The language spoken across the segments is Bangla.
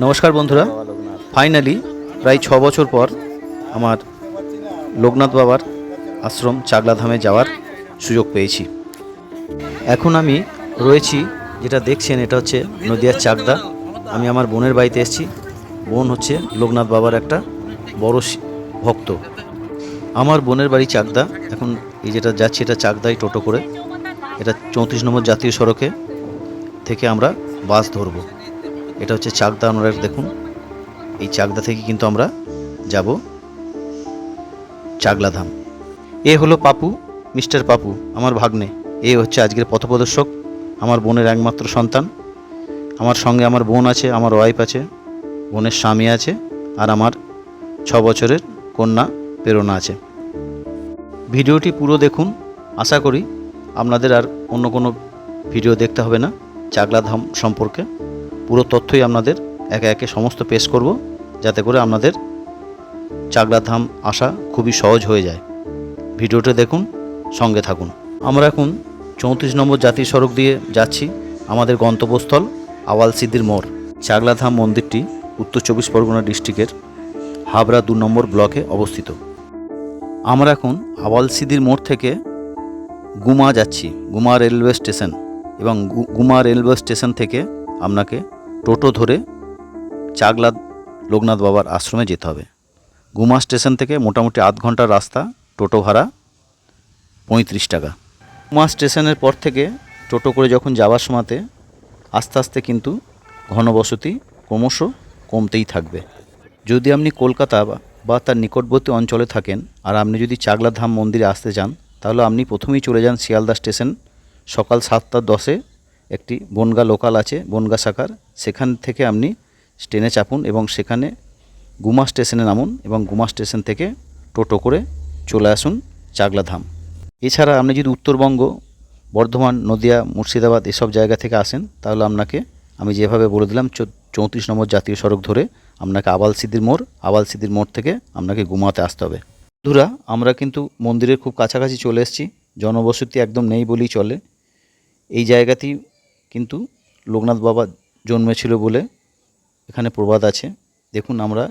নমস্কার বন্ধুরা। ফাইনালি প্রায় ছ বছর পর আমার লোকনাথ বাবার আশ্রম চাগলাধামে যাওয়ার সুযোগ পেয়েছি। এখন আমি রয়েছি, যেটা দেখছেন এটা হচ্ছে নদিয়ার চাকদা আমি আমার বোনের বাড়িতে এসেছি। বোন হচ্ছে লোকনাথ বাবার একটা বড় ভক্ত। আমার বোনের বাড়ি চাকদা এখন এই যেটা যাচ্ছি, এটা চাকদাই টোটো করে। এটা চৌত্রিশ নম্বর জাতীয় সড়কে থেকে আমরা বাস ধরবো। এটা হচ্ছে চাকদা আমরা দেখুন। এই চাকদা থেকে কিন্তু আমরা যাব চাগলাধাম এ হলো পাপু, মিস্টার পাপু, আমার ভাগ্নে। এ হচ্ছে আজকের পথপ্রদর্শক, আমার বোনের একমাত্র সন্তান। আমার সঙ্গে আমার বোন আছে, আমার ওয়াইফ আছে, বোনের স্বামী আছে, আর আমার ছ বছরের কন্যা প্রেরণা আছে। ভিডিওটি পুরো দেখুন, আশা করি আপনাদের আর অন্য কোনো ভিডিও দেখতে হবে না চাগলাধাম সম্পর্কে। পুরো তথ্যই আপনাদের একে একে সমস্ত পেশ করব, যাতে করে আপনাদের চাগলাধাম আসা খুবই সহজ হয়ে যায়। ভিডিওটা দেখুন, সঙ্গে থাকুন। আমরা এখন চৌত্রিশ নম্বর জাতীয় সড়ক দিয়ে যাচ্ছি, আমাদের গন্তব্যস্থল আওয়াল সিদ্দির মোড়। চাগলাধাম মন্দিরটি উত্তর চব্বিশ পরগনা ডিস্ট্রিক্টের হাবড়া দু নম্বর ব্লকে অবস্থিত। আমরা এখন আওয়াল সিদ্দির মোড় থেকে গুমা যাচ্ছি, গুমা রেলওয়ে স্টেশন এবং গুমা রেলওয়ে স্টেশন থেকে আপনাকে টোটো ধরে চাগলা লোকনাথ বাবার আশ্রমে যেতে হবে। গুমা স্টেশন থেকে মোটামুটি আধ ঘণ্টার রাস্তা, টোটো ভাড়া পঁয়ত্রিশ টাকা। গুমা স্টেশনের পর থেকে টোটো করে যখন যাওয়ার সময়তে আস্তে আস্তে কিন্তু ঘনবসতি ক্রমশ কমতেই থাকবে। যদি আপনি কলকাতা বা- তার নিকটবর্তী অঞ্চলে থাকেন আর আপনি যদি চাগলা ধাম মন্দিরে আসতে চান, তাহলে আপনি প্রথমেই চলে যান শিয়ালদা স্টেশন। সকাল সাতটা দশে একটি বনগা লোকাল আছে, বনগা শাখার। সেখান থেকে আপনি ট্রেনে চাপুন এবং সেখানে গুমা স্টেশনে নামুন এবং গুমা স্টেশন থেকে টোটো করে চলে আসুন চাগলা ধাম এছাড়া আপনি যদি উত্তরবঙ্গ, বর্ধমান, নদিয়া, মুর্শিদাবাদ এসব জায়গা থেকে আসেন, তাহলে আপনাকে আমি যেভাবে বলে দিলাম চৌত্রিশ নম্বর জাতীয় সড়ক ধরে আপনাকে আবাল সিদ্দির মোড়, আবাল সিদ্দির মোড় থেকে আপনাকে গুমাতে আসতে হবে। বন্ধুরা, আমরা কিন্তু মন্দিরের খুব কাছাকাছি চলে এসেছি, জনবসতি একদম নেই বলেই চলে। এই জায়গাতেই কিন্তু লোকনাথ বাবা জন্মেছিল বলে এখানে প্রবাদ আছে। দেখুন আমরা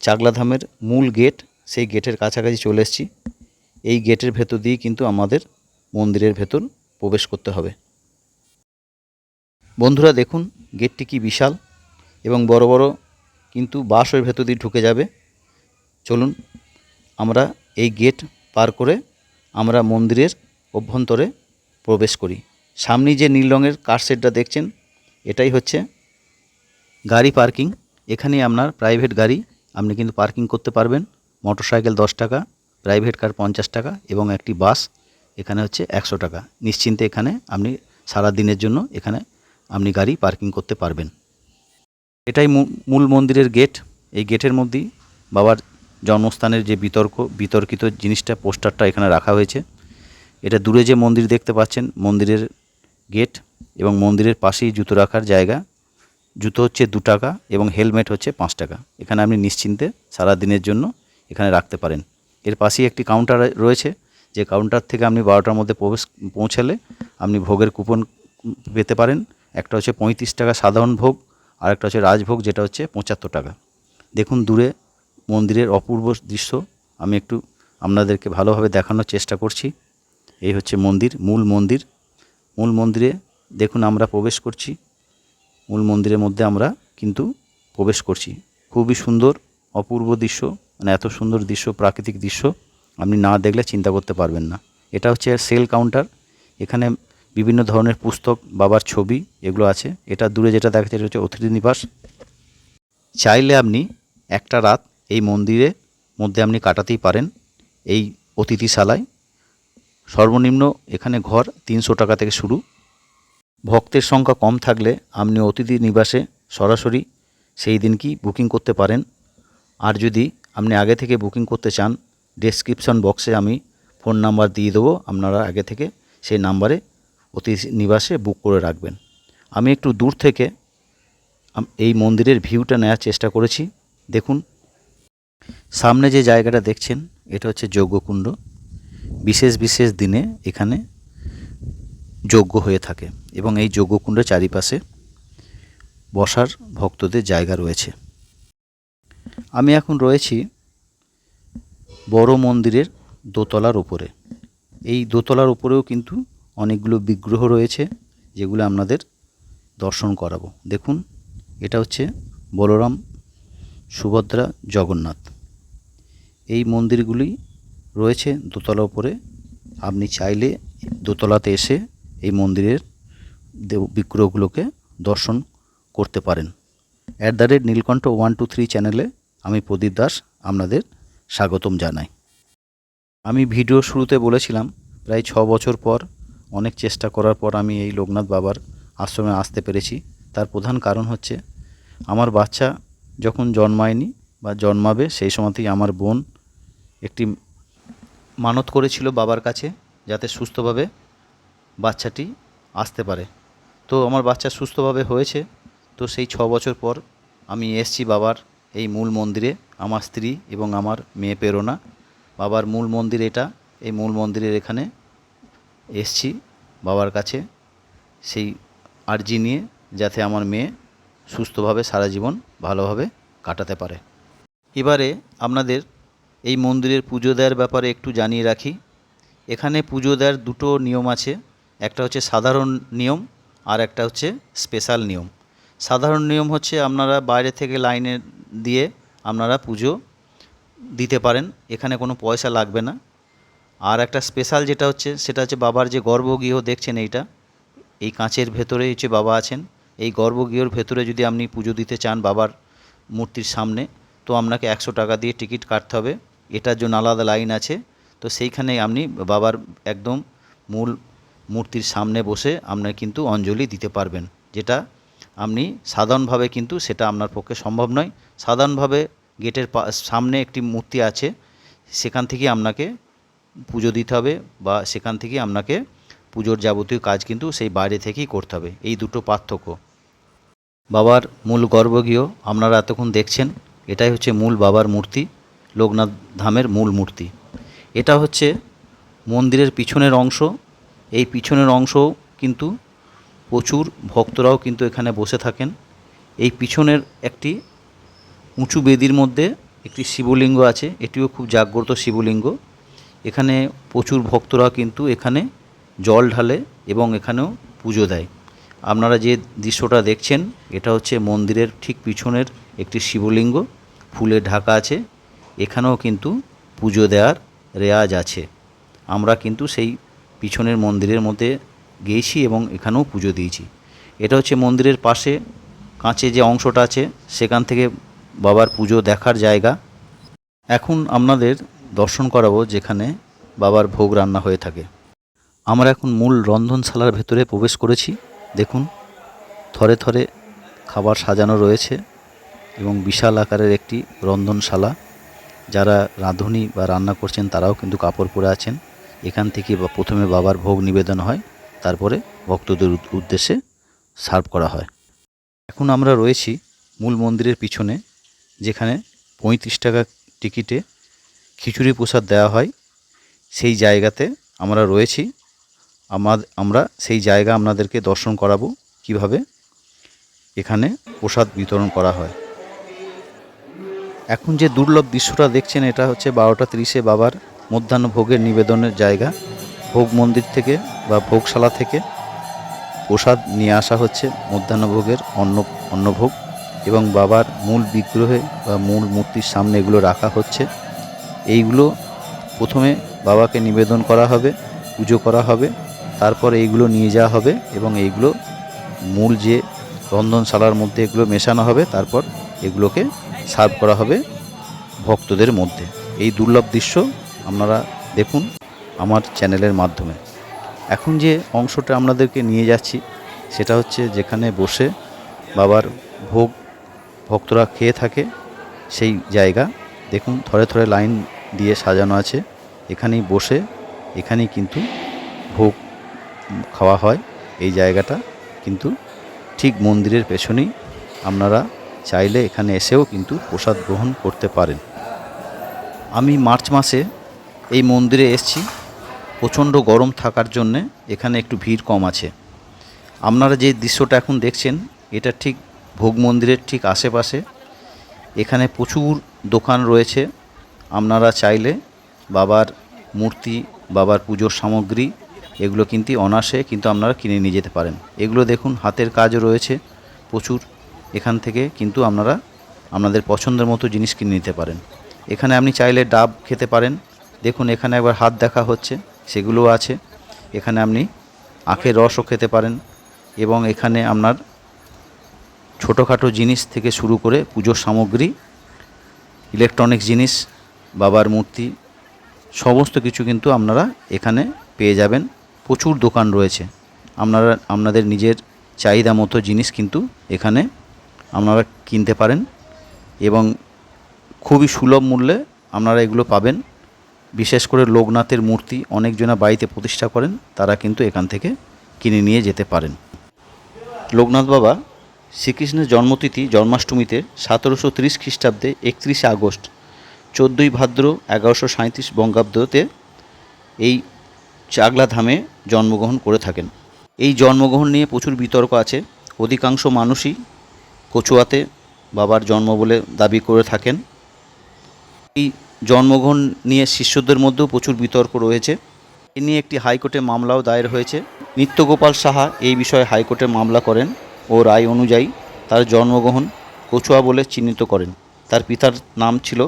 চাগলাধামের মূল গেট, সেই গেটের কাছাকাছি চলে এসেছি। এই গেটের ভেতর দিয়ে কিন্তু আমাদের মন্দিরের ভেতর প্রবেশ করতে হবে। বন্ধুরা, দেখুন গেটটি কি বিশাল এবং বড় বড় কিন্তু বাস ওই ভেতর দিয়ে ঢুকে যাবে। চলুন, আমরা এই গেট পার করে আমরা মন্দিরের অভ্যন্তরে প্রবেশ করি। সামনে যে নীল রঙের কার শেডটা দেখছেন এটাই হচ্ছে গাড়ি পার্কিং। এখানে আপনার প্রাইভেট গাড়ি, আপনি কিন্তু পার্কিং করতে পারবেন। মোটর সাইকেল দশ টাকা প্রাইভেট কার পঞ্চাশ টাকা এবং একটি বাস এখানে হচ্ছে একশো টাকা। নিশ্চিন্তে এখানে আপনি সারা দিনের জন্য এখানে আপনি গাড়ি পার্কিং করতে পারবেন। এটাই মূল মন্দিরের গেট এই গেটের মধ্যেই বাবার জন্মস্থানের যে বিতর্ক, বিতর্কিত জিনিসটা, পোস্টারটা এখানে রাখা হয়েছে। এটা দূরে যে মন্দির দেখতে পাচ্ছেন, মন্দিরের গেট এবং মন্দিরের পাশেই জুতো রাখার জায়গা। জুতো হচ্ছে দু টাকা এবং হেলমেট হচ্ছে পাঁচ টাকা। এখানে আপনি নিশ্চিন্তে সারা দিনের জন্য এখানে রাখতে পারেন। এর পাশেই একটি কাউন্টার রয়েছে। যে কাউন্টার থেকে আপনি বারোটার মধ্যে প্রবেশ পৌঁছালে আপনি ভোগের কুপন পেতে পারেন। একটা হচ্ছে পঁয়ত্রিশ টাকা সাধারণ ভোগ আর একটা হচ্ছে রাজভোগ, যেটা হচ্ছে পঁচাত্তর টাকা। দেখুন দূরে মন্দিরের অপূর্ব দৃশ্য। আমি একটু আপনাদেরকে ভালোভাবে দেখানোর চেষ্টা করছি। এই হচ্ছে মন্দির, মূল মন্দির। মূল মন্দিরে দেখুন আমরা প্রবেশ করছি। মূল মন্দিরের মধ্যে আমরা কিন্তু প্রবেশ করছি। খুবই সুন্দর, অপূর্ব দৃশ্য মানে এত সুন্দর দৃশ্য, প্রাকৃতিক দৃশ্য, আপনি না দেখলে চিন্তা করতে পারবেন না। এটা হচ্ছে সেল কাউন্টার। এখানে বিভিন্ন ধরনের পুস্তক, বাবার ছবি এগুলো আছে। এটা দূরে যেটা দেখা যাচ্ছে হচ্ছে অতিথি নিবাস। চাইলে আপনি একটা রাত এই মন্দিরের মধ্যে আপনি কাটাতেই পারেন এই অতিথিশালায়। সর্বনিম্ন এখানে ঘর তিনশো টাকা থেকে শুরু। ভক্তের সংখ্যা কম থাকলে আপনি অতিথি নিবাসে সরাসরি সেই দিন কি বুকিং করতে পারেন? আর যদি আপনি আগে থেকে বুকিং করতে চান, ডেসক্রিপশন বক্সে আমি ফোন নাম্বার দিয়ে দেবো, আপনারা আগে থেকে সেই নাম্বারে অতিথি নিবাসে বুক করে রাখবেন। আমি একটু দূর থেকে এই মন্দিরের ভিউটা নেওয়ার চেষ্টা করেছি। দেখুন, সামনে যে জায়গাটা দেখছেন, এটা হচ্ছে যজ্ঞকুণ্ড। বিশেষ বিশেষ দিনে এখানে যজ্ঞ হয়ে থাকে এবং এই যজ্ঞকুণ্ডের চারিপাশে বসার ভক্তদের জায়গা রয়েছে। আমি এখন রয়েছি বড় মন্দিরের দোতলার উপরে। এই দোতলার উপরেও কিন্তু অনেকগুলো বিগ্রহ রয়েছে যেগুলো আপনাদের দর্শন করাবো। দেখুন, এটা হচ্ছে বলরাম সুভদ্রা জগন্নাথ। এই মন্দিরগুলি রয়েছে দোতলা উপরে। আপনি চাইলে দোতলাতে এসে এই মন্দিরের দেব বিগ্রহগুলোকে দর্শন করতে পারেন। At the rate Nilkantha one two three চ্যানেলে আমি প্রদীপ দাস আপনাদের স্বাগতম জানাই। আমি ভিডিও শুরুতে বলেছিলাম, প্রায় ছ বছর পর, অনেক চেষ্টা করার পর আমি এই লোকনাথ বাবার আশ্রমে আসতে পেরেছি। তার প্রধান কারণ হচ্ছে, আমার বাচ্চা যখন জন্মায়নি বা জন্মাবে, সেই সময়তেই আমার বোন একটি মানত করেছিল বাবার কাছে যাতে সুস্থভাবে বাচ্চাটি আসতে পারে। তো আমার বাচ্চা সুস্থভাবে হয়েছে। তো সেই ছ বছর পর আমি এসছি বাবার এই মূল মন্দিরে, আমার স্ত্রী এবং আমার মেয়ে প্রেরণা বাবার মূল মন্দির এটা, এই মূল মন্দিরের এখানে এসছি বাবার কাছে সেই আর্জি নিয়ে যাতে আমার মেয়ে সুস্থভাবে সারা জীবন ভালোভাবে কাটাতে পারে। এবারে আপনাদের এই মন্দিরের পুজো দেওয়ার ব্যাপারে একটু জানিয়ে রাখি। এখানে পুজো দেওয়ার দুটো নিয়ম আছে। একটা হচ্ছে সাধারণ নিয়ম আর একটা হচ্ছে স্পেশাল নিয়ম। সাধারণ নিয়ম হচ্ছে আপনারা বাইরে থেকে লাইনে দিয়ে আপনারা পুজো দিতে পারেন। এখানে কোনো পয়সা লাগবে না। আর একটা স্পেশাল যেটা হচ্ছে, সেটা হচ্ছে বাবার যে গর্ভগৃহ দেখছেন এইটা, এই কাঁচের ভেতরে হচ্ছে বাবা আছেন। এই গর্ভগৃহর ভেতরে যদি আপনি পুজো দিতে চান বাবার মূর্তির সামনে, তো আপনাকে একশো টাকা দিয়ে টিকিট কাটতে হবে। এটার জন্য আলাদা লাইন আছে। তো সেইখানে আপনি বাবার একদম মূল মূর্তির সামনে বসে আপনার কিন্তু অঞ্জলি দিতে পারবেন। যেটা আপনি সাধারণভাবে কিন্তু সেটা আপনার পক্ষে সম্ভব নয়। সাধারণভাবে গেটের সামনে একটি মূর্তি আছে, সেখান থেকে আপনাকে পুজো দিতে হবে বা সেখান থেকে আপনাকে পুজোর যাবতীয় কাজ কিন্তু সেই বাইরে থেকেই করতে হবে। এই দুটো পার্থক্য। বাবার মূল গর্ভগৃহ আপনারা এতক্ষণ দেখছেন, এটাই হচ্ছে মূল বাবার মূর্তি। লোকনাথ ধামের মূল মূর্তি। এটা হচ্ছে মন্দিরের পিছনের অংশ। এই পিছনের অংশও কিন্তু প্রচুর ভক্তরাও কিন্তু এখানে বসে থাকেন। এই পিছনের একটি উঁচু বেদির মধ্যে একটি শিবলিঙ্গ আছে। এটিও খুব জাগ্রত শিবলিঙ্গ। এখানে প্রচুর ভক্তরা কিন্তু এখানে জল ঢালে এবং এখানেও পুজো দেয়। আপনারা যে দৃশ্যটা দেখছেন, এটা হচ্ছে মন্দিরের ঠিক পিছনের একটি শিবলিঙ্গ। ফুলে ঢাকা আছে। এখানেও কিন্তু পুজো দেওয়ার রেয়াজ আছে। আমরা কিন্তু সেই পিছনের মন্দিরের মধ্যে গিয়েছি এবং এখানেও পুজো দিয়েছি। এটা হচ্ছে মন্দিরের পাশে, কাঁচে যে অংশটা আছে, সেখান থেকে বাবার পুজো দেখার জায়গা। এখন আপনাদের দর্শন করাবো যেখানে বাবার ভোগ রান্না হয়ে থাকে। আমরা এখন মূল রন্ধনশালার ভেতরে প্রবেশ করেছি। দেখুন, থরে থরে খাবার সাজানো রয়েছে এবং বিশাল আকারের একটি রন্ধনশালা। যারা রাঁধুনি বা রান্না করছেন তারাও কিন্তু কাপড় পরে আছেন। এখান থেকে বা প্রথমে বাবার ভোগ নিবেদন হয়, তারপরে ভক্তদের উদ্দেশ্যে সার্ভ করা হয়। এখন আমরা রয়েছি মূল মন্দিরের পিছনে, যেখানে পঁয়ত্রিশ টাকা টিকিটে খিচুড়ি প্রসাদ দেওয়া হয়। সেই জায়গাতে আমরা রয়েছি। আমার আমরা সেই জায়গা আপনাদেরকে দর্শন করাবো, কীভাবে এখানে প্রসাদ বিতরণ করা হয়। এখন যে দুর্লভ দৃশ্যটা দেখছেন, এটা হচ্ছে বারোটা তিরিশে বাবার মধ্যাহ্ন ভোগের নিবেদনের জায়গা। ভোগ মন্দির থেকে বা ভোগশালা থেকে প্রসাদ নিয়ে আসা হচ্ছে মধ্যাহ্ন ভোগের অন্ন, অন্নভোগ এবং বাবার মূল বিগ্রহে বা মূল মূর্তির সামনে এগুলো রাখা হচ্ছে। এইগুলো প্রথমে বাবাকে নিবেদন করা হবে, পুজো করা হবে, তারপর এইগুলো নিয়ে যাওয়া হবে এবং এইগুলো মূল যে রন্ধনশালার মধ্যে এগুলো মেশানো হবে, তারপর এগুলোকে সার্ভ করা হবে ভক্তদের মধ্যে। এই দুর্লভ দৃশ্য আপনারা দেখুন আমার চ্যানেলের মাধ্যমে। এখন যে অংশটা আপনাদেরকে নিয়ে যাচ্ছি, সেটা হচ্ছে যেখানে বসে বাবার ভোগ ভক্তরা খেয়ে থাকে, সেই জায়গা। দেখুন, থরে থরে লাইন দিয়ে সাজানো আছে। এখানেই বসে, এখানেই কিন্তু ভোগ খাওয়া হয়। এই জায়গাটা কিন্তু ঠিক মন্দিরের পেছনেই আপনারা চাইলে এখানে এসেও কিন্তু প্রসাদ গ্রহণ করতে পারেন। আমি মার্চ মাসে এই মন্দিরে এসেছি। প্রচণ্ড গরম থাকার জন্যে এখানে একটু ভিড় কম আছে। আপনারা যে দৃশ্যটা এখন দেখছেন, এটা ঠিক ভোগ মন্দিরের ঠিক আশেপাশে। এখানে প্রচুর দোকান রয়েছে। আপনারা চাইলে বাবার মূর্তি, বাবার পুজোর সামগ্রী, এগুলো কিন্তু অনাসে কিন্তু আপনারা কিনে নিয়ে যেতে পারেন। এগুলো দেখুন, হাতের কাজও রয়েছে প্রচুর। এখান থেকে কিন্তু আপনারা আপনাদের পছন্দের মতো জিনিস কিনে নিতে পারেন। এখানে আপনি চাইলে ডাব খেতে পারেন। দেখুন, এখানে একবার হাত দেখা হচ্ছে, সেগুলোও আছে। এখানে আপনি আখের রসও খেতে পারেন এবং এখানে আপনার ছোটোখাটো জিনিস থেকে শুরু করে পুজোর সামগ্রী, ইলেকট্রনিক্স জিনিস, বাবার মূর্তি, সমস্ত কিছু কিন্তু আপনারা এখানে পেয়ে যাবেন। প্রচুর দোকান রয়েছে। আপনারা, আপনাদের নিজের চাহিদা মতো জিনিস কিন্তু এখানে আপনারা কিনতে পারেন এবং খুবই সুলভ মূল্যে আপনারা এগুলো পাবেন। বিশেষ করে লোকনাথের মূর্তি অনেকজনা বাড়িতে প্রতিষ্ঠা করেন, তারা কিন্তু এখান থেকে কিনে নিয়ে যেতে পারেন। লোকনাথ বাবা শ্রীকৃষ্ণের জন্মতিথি জন্মাষ্টমীতে সতেরোশো তিরিশ খ্রিস্টাব্দে একত্রিশে আগস্ট, চোদ্দোই ভাদ্র এগারোশো সাঁত্রিশ বঙ্গাব্দতে এই চাগলা ধামে জন্মগ্রহণ করে থাকেন। এই জন্মগ্রহণ নিয়ে প্রচুর বিতর্ক আছে। অধিকাংশ মানুষই কচুয়াতে বাবার জন্ম বলে দাবি করে থাকেন। এই জন্মগ্রহণ নিয়ে শিষ্যদের মধ্যেও প্রচুর বিতর্ক রয়েছে। এ নিয়ে একটি হাইকোর্টে মামলাও দায়ের হয়েছে। নিত্যগোপাল সাহা এই বিষয়ে হাইকোর্টে মামলা করেন ও রায় অনুযায়ী তার জন্মগ্রহণ কচুয়া বলে চিহ্নিত করেন। তার পিতার নাম ছিল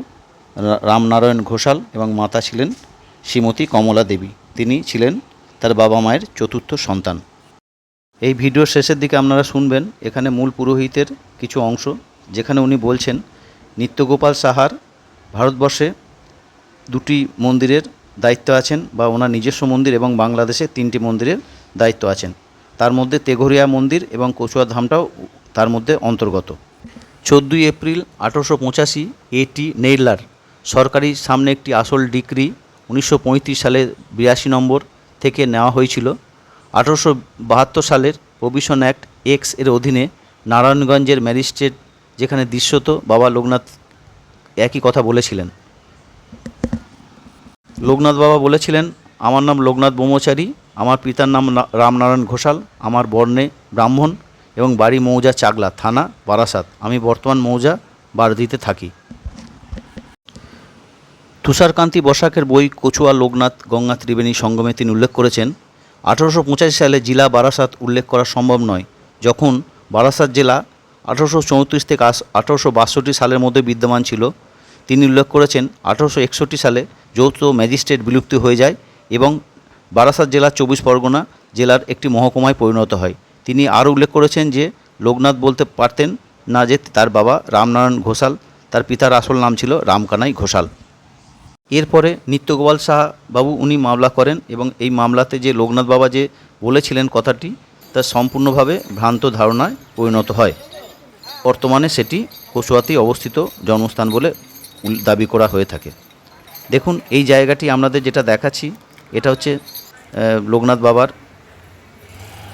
রামনারায়ণ ঘোষাল এবং মাতা ছিলেন শ্রীমতী কমলা দেবী। তিনি ছিলেন তার বাবা মায়ের চতুর্থ সন্তান। এই ভিডিওর শেষের দিকে আপনারা শুনবেন এখানে মূল পুরোহিতের কিছু অংশ, যেখানে উনি বলছেন, নিত্যগোপাল সাহার ভারতবর্ষে দুটি মন্দিরের দায়িত্ব আছেন বা ওনার নিজস্ব মন্দির এবং বাংলাদেশে তিনটি মন্দিরের দায়িত্ব আছেন। তার মধ্যে তেঘরিয়া মন্দির এবং কচুয়া ধামটাও তার মধ্যে অন্তর্গত। চোদ্দোই এপ্রিল আঠারোশো পঁচাশি এটি নেইলার সরকারি সামনে একটি আসল ডিক্রি উনিশশো পঁয়ত্রিশ সালে বিরাশি নম্বর থেকে নেওয়া হয়েছিল। আঠারোশো বাহাত্তর সালের প্রভিশন অ্যাক্ট এক্সের অধীনে নারায়ণগঞ্জের ম্যাজিস্ট্রেট যেখানে দৃশ্যত বাবা লোকনাথ একই কথা বলেছিলেন। লোকনাথ বাবা বলেছিলেন, আমার নাম লোকনাথ ব্রহ্মচারী, আমার পিতার নাম রামনারায়ণ ঘোষাল, আমার বর্ণে ব্রাহ্মণ এবং বাড়ি মৌজা চাগলা থানা বারাসাত। আমি বর্তমান মৌজা বারদিতে থাকি। তুষারকান্তি বসাকের বই কচুয়া লোকনাথ গঙ্গা ত্রিবেণী সঙ্গমে তিনি উল্লেখ করেছেন আঠারোশো পঁচাশি সালে জেলা বারাসাত উল্লেখ করা সম্ভব নয়, যখন বারাসাত জেলা আঠারোশো চৌত্রিশ থেকে আঠারোশো বাষট্টি সালের মধ্যে বিদ্যমান ছিল। তিনি উল্লেখ করেছেন, আঠারোশো একষট্টি সালে যৌথ ম্যাজিস্ট্রেট বিলুপ্তি হয়ে যায় এবং বারাসাত জেলা চব্বিশ পরগনা জেলার একটি মহকুমায় পরিণত হয়। তিনি আরও উল্লেখ করেছেন যে, লোকনাথ বলতে পারতেন না যে তার বাবা রামনারায়ণ ঘোষাল, তার পিতার আসল নাম ছিল রামকানাই ঘোষাল। এরপরে নিত্যগোপাল সাহা বাবু উনি মামলা করেন এবং এই মামলাতে যে লোকনাথ বাবা যে বলেছিলেন কথাটি, তা সম্পূর্ণভাবে ভ্রান্ত ধারণায় পরিণত হয়। বর্তমানে সেটি কচুয়াতেই অবস্থিত জন্মস্থান বলে দাবি করা হয়ে থাকে। দেখুন, এই জায়গাটি আপনাদের যেটা দেখাচ্ছি, এটা হচ্ছে লোকনাথ বাবার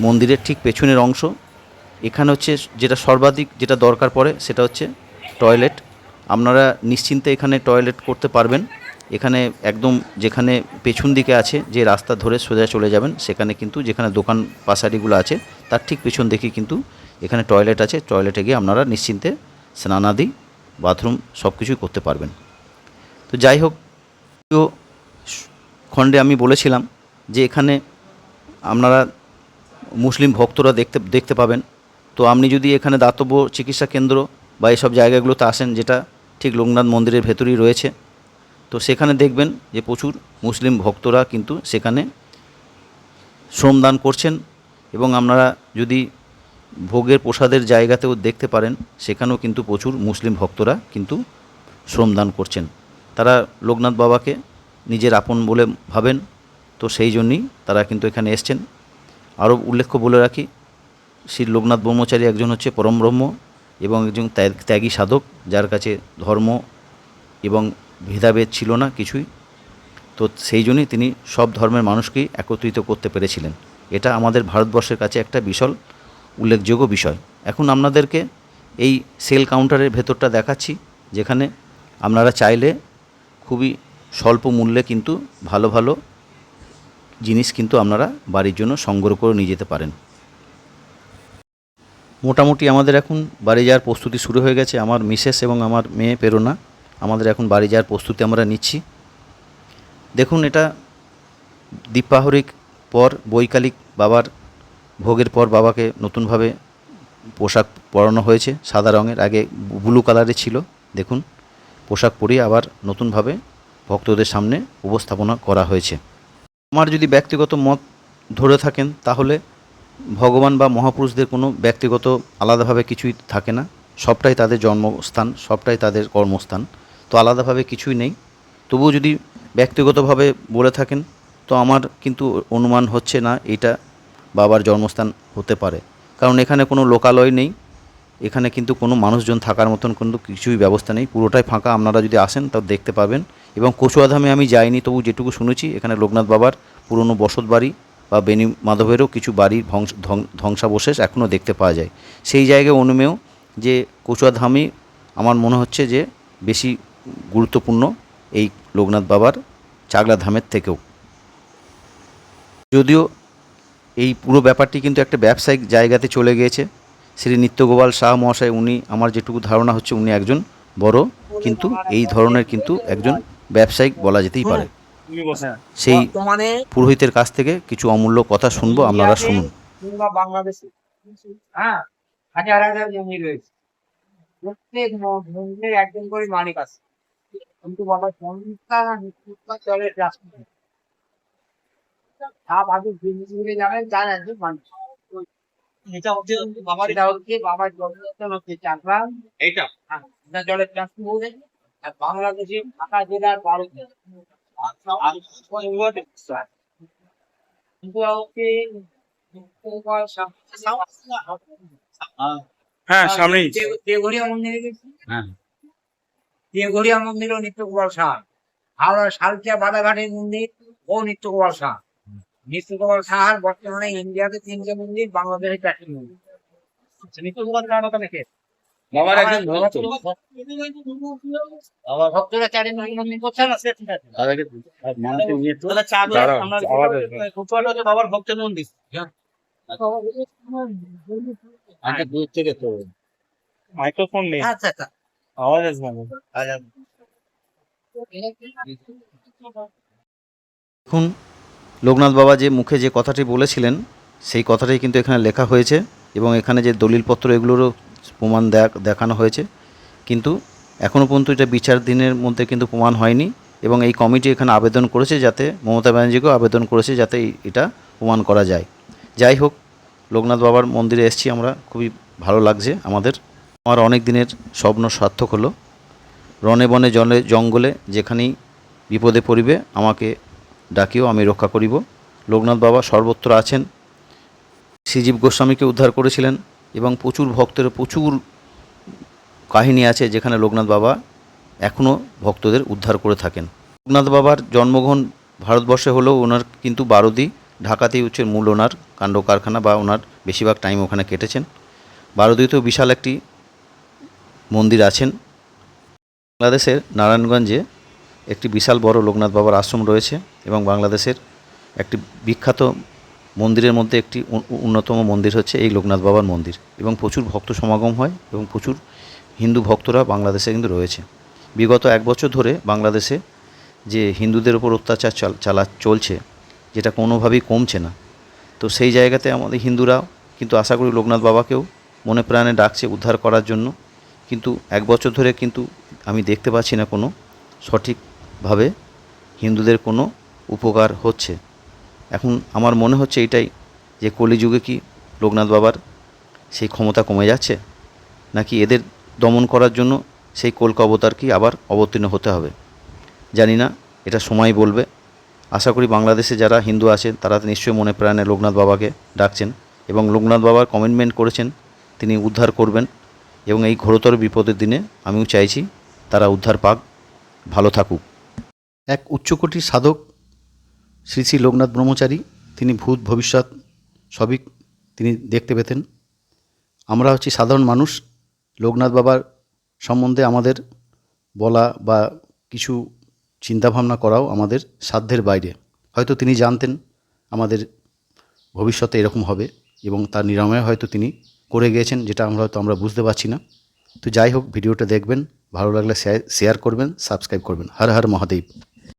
মন্দিরের ঠিক পেছনের অংশ। এখানে হচ্ছে যেটা সর্বাধিক যেটা দরকার পড়ে সেটা হচ্ছে টয়লেট। আপনারা নিশ্চিন্তে এখানে টয়লেট করতে পারবেন। এখানে একদম যেখানে পেছন দিকে আছে, যে রাস্তা ধরে সোজা চলে যাবেন, সেখানে কিন্তু যেখানে দোকান পাশারিগুলো আছে, তার ঠিক পেছন দিকে কিন্তু এখানে টয়লেট আছে। টয়লেটে গিয়ে আপনারা নিশ্চিন্তে স্নানাদি, বাথরুম সব কিছুই করতে পারবেন। তো যাই হোক খণ্ডে আমি বলেছিলাম যে এখানে আপনারা মুসলিম ভক্তরা দেখতে দেখতে পাবেন। তো আপনি যদি এখানে দাতব্য চিকিৎসা কেন্দ্র বা এইসব জায়গাগুলোতে আসেন, যেটা ঠিক লোকনাথ মন্দিরের ভেতরেই রয়েছে তো সেখানে দেখবেন যে প্রচুর মুসলিম ভক্তরা কিন্তু সেখানে শ্রমদান করছেন এবং আপনারা যদি ভোগের প্রসাদের জায়গাতেও দেখতে পারেন, সেখানেও কিন্তু প্রচুর মুসলিম ভক্তরা কিন্তু শ্রমদান করছেন। তারা লোকনাথ বাবাকে নিজের আপন বলে ভাবেন, তো সেই জন্যই তারা কিন্তু এখানে এসছেন। আরও উল্লেখ্য বলে রাখি, শ্রী লোকনাথ ব্রহ্মচারী একজন হচ্ছে পরম ব্রহ্ম এবং একজন ত্যাগী সাধক, যার কাছে ধর্ম এবং ভেদাভেদ ছিল না কিছুই। তো সেই জন্যই তিনি সব ধর্মের মানুষকেই একত্রিত করতে পেরেছিলেন। এটা আমাদের ভারতবর্ষের কাছে একটা বিশাল উল্লেখযোগ্য বিষয়। এখন আপনাদেরকে এই সেল কাউন্টারের ভেতরটা দেখাচ্ছি, যেখানে আপনারা চাইলে খুবই স্বল্প মূল্যে কিন্তু ভালো ভালো জিনিস কিন্তু আপনারা বাড়ির জন্য সংগ্রহ করে নিয়ে যেতে পারেন। মোটামুটি আমাদের এখন বাড়ি যাওয়ার প্রস্তুতি শুরু হয়ে গেছে। আমার মিসেস এবং আমার মেয়ে প্রেরণা আমাদের এখন বাড়ি যাওয়ার প্রস্তুতি আমরা নিচ্ছি। দেখুন, এটা দীপাহরিক পর, বৈকালিক বাবার ভোগের পর বাবাকে নতুনভাবে পোশাক পরানো হয়েছে, সাদা রঙের, আগে ব্লু কালারের ছিল। দেখুন, পোশাক পরিয়ে আবার নতুনভাবে ভক্তদের সামনে উপস্থাপনা করা হয়েছে। আমার যদি ব্যক্তিগত মত ধরে থাকেন, তাহলে ভগবান বা মহাপুরুষদের কোনো ব্যক্তিগত আলাদাভাবে কিছুই থাকে না। সবটাই তাদের জন্মস্থান, সবটাই তাদের কর্মস্থান। তো আলাদাভাবে কিছুই নেই। তবুও যদি ব্যক্তিগতভাবে বলে থাকেন, তো আমার কিন্তু অনুমান হচ্ছে না এটা বাবার জন্মস্থান হতে পারে। কারণ এখানে কোনো লোকালয় নেই, এখানে কিন্তু কোনো মানুষজন থাকার মতন কিন্তু কিছুই ব্যবস্থা নেই। পুরোটাই ফাঁকা, আপনারা যদি আসেন তাও দেখতে পাবেন। এবং কচুয়াধামে আমি যাইনি, তবু যেটুকু শুনেছি, এখানে লোকনাথ বাবার পুরনো বসত বাড়ি বা বেনি মাধবেরও কিছু বাড়ির ধ্বংস ধ্বংসাবশেষ এখনও দেখতে পাওয়া যায়। সেই জায়গায় অনুমেয় যে কচুয়াধামই আমার মনে হচ্ছে যে বেশি গুরুত্বপূর্ণ এই লোকনাথ বাবার চাগলা ধামের থেকেও। যদিও এই পুরো ব্যাপারটি কিন্তু একটা ব্যবসায়িক জায়গাতে চলে গিয়েছে। শ্রী নিত্যগোপাল শাহ মহাশয় উনি আমার যেটুকু ধারণা হচ্ছে উনি একজন বড় কিন্তু এই ধরনের কিন্তু একজন ব্যবসায়িক বলা যেতেই পারে। সেই পুরোহিতের কাছ থেকে কিছু অমূল্য কথা শুনব আপনারা শুনুন। বাংলাদেশে। হ্যাঁ হাজার হাজার জমি রয়েছে। প্রত্যেক একজন করে মালিক আছে। কিন্তু বাবা সংস্থা নিশ্চিত চলে সাপ আগে জিনিসগুলো যাবেন তার একজন মানুষ। এটা হচ্ছে বাবার এটা হচ্ছে বাবার জন্মস্থান হচ্ছে চাকরা এইটা। হ্যাঁ জলের বলতে আর বাংলাদেশে ঢাকা জেলার হ্যাঁ সামনেই। হ্যাঁ। দেঘরিয়া মন্দিরও নিত্য গোপাল শাহ হাওড়া সালকিয়া বাদাঘাটের মন্দির ও নিত্য গোপাল শাহ নিত্য গোপাল শাহ বর্তমানে ইন্ডিয়াতে তিনটে মন্দির বাংলাদেশে চারটি মন্দির। নিত্য শাহ নাকি বাবার একজন ভক্ত। বাবার ভক্তরা চারি মন্দির করছে না সে ঠিক আছে। মানুষের নিয়ে তো তাহলে চা আমরা আওয়াজ আসবে। ফুটবল হচ্ছে বাবার ভক্তের মন্দির। আচ্ছা দূর থেকে তো। মাইক্রোফোন নেই আচ্ছা আচ্ছা। আওয়াজ আসবে না দেখুন লোকনাথ বাবা যে মুখে যে কথাটি বলেছিলেন সেই কথাটাই কিন্তু এখানে লেখা হয়েছে এবং এখানে যে দলিলপত্র এগুলোরও প্রমাণ দেখ- দেখানো হয়েছে। কিন্তু এখনও পর্যন্ত এটা বিচার দিনের মধ্যে কিন্তু প্রমাণ হয়নি এবং এই কমিটি এখানে আবেদন করেছে যাতে মমতা ব্যানার্জিকেও আবেদন করেছে যাতে এটা প্রমাণ করা যায়। যাই হোক লোকনাথ বাবার মন্দিরে এসেছি আমরা। খুবই ভালো লাগছে আমাদের। আমার অনেক দিনের স্বপ্ন সার্থক হলো। রনে বনে জলে, জঙ্গলে যেখানেই বিপদে পড়িবে, আমাকে ডাকিও, আমি রক্ষা করিব। লোকনাথ বাবা সর্বত্র আছেন। শ্রীজীব গোস্বামীকে উদ্ধার করেছিলেন এবং প্রচুর ভক্তের, প্রচুর কাহিনী আছে যেখানে লোকনাথ বাবা এখনও ভক্তদের উদ্ধার করে থাকেন। লোকনাথ বাবার জন্মগ্রহণ ভারতবর্ষে হলেও ওনার কিন্তু বারোদি ঢাকাতেই হচ্ছে মূল ওনার কাণ্ড কারখানা বা ওনার বেশিরভাগ টাইম ওখানে কেটেছেন। বারোদিতেও বিশাল একটি মন্দির আছেন। বাংলাদেশের নারায়ণগঞ্জে একটি বিশাল বড় লোকনাথ বাবার আশ্রম রয়েছে এবং বাংলাদেশের একটি বিখ্যাত মন্দিরের মধ্যে একটি অন্যতম মন্দির হচ্ছে এই লোকনাথ বাবার মন্দির এবং প্রচুর ভক্ত সমাগম হয় এবং প্রচুর হিন্দু ভক্তরা বাংলাদেশে কিন্তু রয়েছে। বিগত এক বছর ধরে বাংলাদেশে যে হিন্দুদের উপর অত্যাচার চালা চলছে, যেটা কোনোভাবেই কমছে না। তো সেই জায়গাতে আমাদের হিন্দুরা কিন্তু আশা করি লোকনাথ বাবাকেও মনে প্রাণে ডাকছে উদ্ধার করার জন্য। কিন্তু এক বছর ধরে কিন্তু আমি দেখতে পাচ্ছি না কোনো সঠিকভাবে হিন্দুদের কোনো উপকার হচ্ছে। এখন আমার মনে হচ্ছে এটাই যে কলিযুগে কি লোকনাথ বাবার সেই ক্ষমতা কমে যাচ্ছে? নাকি এদের দমন করার জন্য সেই কলকা অবতার কি আবার অবতীর্ণ হতে হবে? জানি না, এটা সময় বলবে। আশা করি বাংলাদেশে যারা হিন্দু আছেন, তারা নিশ্চয়ই মনে প্রাণে লোকনাথ বাবাকে ডাকছেন এবং লোকনাথ বাবার কমিটমেন্ট করেছেন, তিনি উদ্ধার করবেন। এবং এই ঘোরতর বিপদের দিনে আমিও চাইছি তারা উদ্ধার পাক, ভালো থাকুক। এক উচ্চকোটির সাধক, শ্রী শ্রী লোকনাথ ব্রহ্মচারী, তিনি ভূত ভবিষ্যৎ সবই তিনি দেখতে পেতেন। আমরা হচ্ছি সাধারণ মানুষ, লোকনাথ বাবার সম্বন্ধে আমাদের বলা বা কিছু চিন্তাভাবনা করাও আমাদের সাধ্যের বাইরে। হয়তো তিনি জানতেন আমাদের ভবিষ্যতে এরকম হবে এবং তার নিরাময়ে হয়তো তিনি করে গিয়েছেন যেটা আমরা হয়তো আমরা বুঝতে পারছি না। তো যাই হোক, ভিডিওটা দেখবেন, ভালো লাগলে শেয়ার করবেন সাবস্ক্রাইব করবেন। হর হর মহাদেব।